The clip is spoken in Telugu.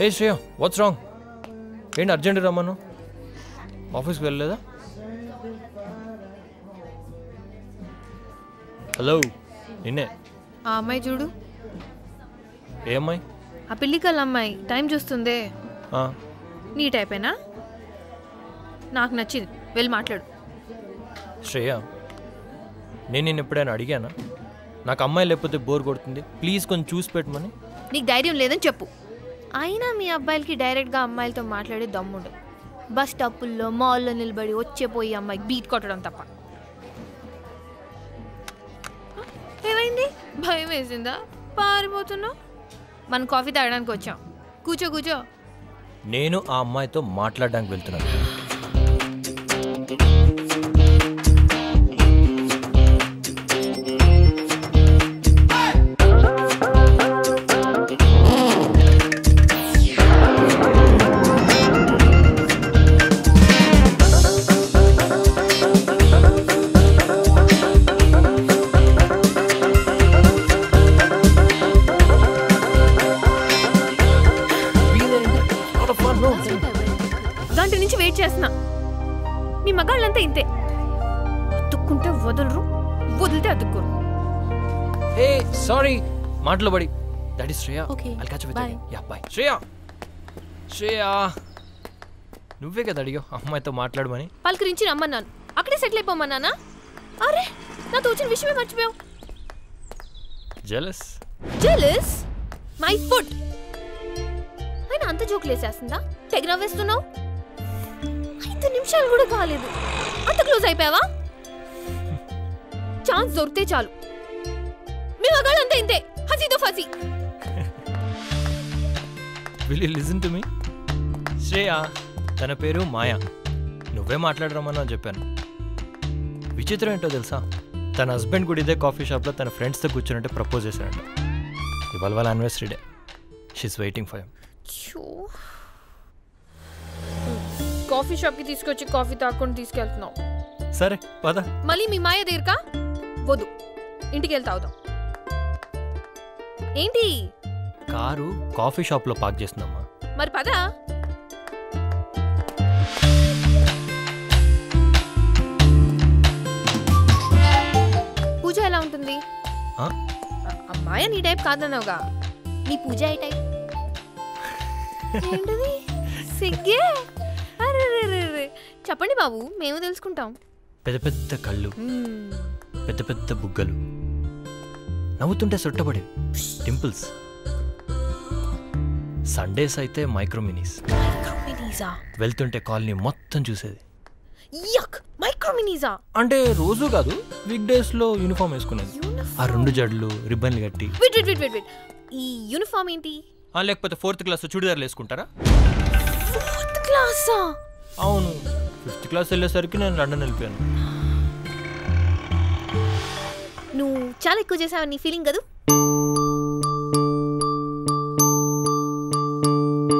ఏ శ్రేయ వాట్స్ రాంగ్ ఏంటి అర్జెంట్ రమ్మను? ఆఫీస్కి వెళ్ళలేదా? హలో నిన్నే. ఆ అమ్మాయి చూడు. ఏ అమ్మాయి? ఆ పిల్లికల్ అమ్మాయి టైం చూస్తుందే. ఆ, నీ టైపేనా నాకు నచ్చింది వెళ్ళి మాట్లాడు. శ్రేయ నేను నిన్ను ఎప్పుడైనా అడిగానా? నాకు అమ్మాయి లేకపోతే బోర్ కొడుతుంది ప్లీజ్ కొంచెం చూసి పెట్టమని. నీకు ధైర్యం లేదని చెప్పు. అయినా మీ అబ్బాయిలకి డైరెక్ట్గా అమ్మాయిలతో మాట్లాడే దమ్ముండదు. బస్ స్టాపుల్లో మాల్లో నిలబడి వచ్చేపోయి అమ్మాయికి బీట్ కొట్టడం తప్ప. ఏమైంది? భయం వేసిందా? పారిపోతున్నావు? మనం కాఫీ తాగడానికి వచ్చాం. కూర్చో కూర్చో. నేను ఆ అమ్మాయితో మాట్లాడడానికి వెళ్తున్నాను. గంట నుంచి వెయిట్ చేస్తున్నా. మీ మగాళ్ళంతా ఇంతే. అతుక్కుంటే వదలరు వదిలితే అతుక్కోరు. హే సారీ మాటలు పడి. That is Shreya with bye. you. Yeah, bye. Shreya Shreya నువ్వే కదా అడిగావు అమ్మాయితో మాట్లాడమని? పలకరించి రమ్మన్నాను. అక్కడే సెటిల్ అయిపోమన్నానా అరే నా తోచిన విషయమే మర్చిపోయావు. జెలస్ జెలస్ మై ఫుడ్ ఆయన అంత జోకులు వేసేస్తుందా? ఐదు నిమిషాలు కూడా కాలేదు. అంత క్లోజ్ అయిపోయావా? ఛాన్స్ దొరికితే చాలు. మీ మగాళ్ళు అంతా ఇంతే. హసీతో Fasi. Will you listen to me Shreya తన పేరు మాయా. నువ్వే మాట్లాడరమ్మని అని చెప్పాను. విచిత్రం ఏంటో తెలుసా? తన హస్బెండ్ కూడా ఇదే కాఫీ షాప్లో తన ఫ్రెండ్స్తో కూర్చున్నట్టే ప్రపోజ్ చేశాడంట. ఇవాళ వాళ్ళ anniversary day she's waiting for coffee షాప్కి తీసుకొచ్చి కాఫీ తాకుండా తీసుకెళ్తున్నావు. సరే పద. మళ్ళీ మీ మాయ దగ్గరకా వద్దు. ఇంటికి వెళ్తా ఏంటి? కారు కాఫీ షాప్లో పార్క్ చేస్తుందమ్మా. మరి పదా. పూజ ఎలా ఉంటుంది? అమ్మాయి నీ టైప్ కాదన్నావుగా. నీ పూజ ఏ టైప్? ఏంటది? సిగ్గే. చెప్పండి బాబు మేము తెలుసుకుంటాం. పెద్ద పెద్ద కళ్ళు. పెద్ద పెద్ద బుగ్గలు. నవ్వుతుంటే సొట్టబడి టింపుల్స్ సండేస్ అయితే మైక్రోమినీస్. వెళ్తుంటే కాలనీ మొత్తం చూసేది. యక్ మైక్రోమినీసా? అంటే రోజు కాదు వీక్ డేస్లో యూనిఫామ్ వేసుకునేది. ఆ రెండు జడ్లు రిబ్బన్లు కట్టి. ఈ యూనిఫామ్ ఏంటి? ఆ, లేకపోతే ఫోర్త్ క్లాస్ చుడిదార్లు వేసుకుంటారా? క్లాసా? అవును. ఫిఫ్త్ క్లాస్ వెళ్ళేసరికి నేను లండన్ వెళ్ళిపోయాను. నువ్వు చాలా ఎక్కువ చేసావని నీ ఫీలింగ్ కదూ?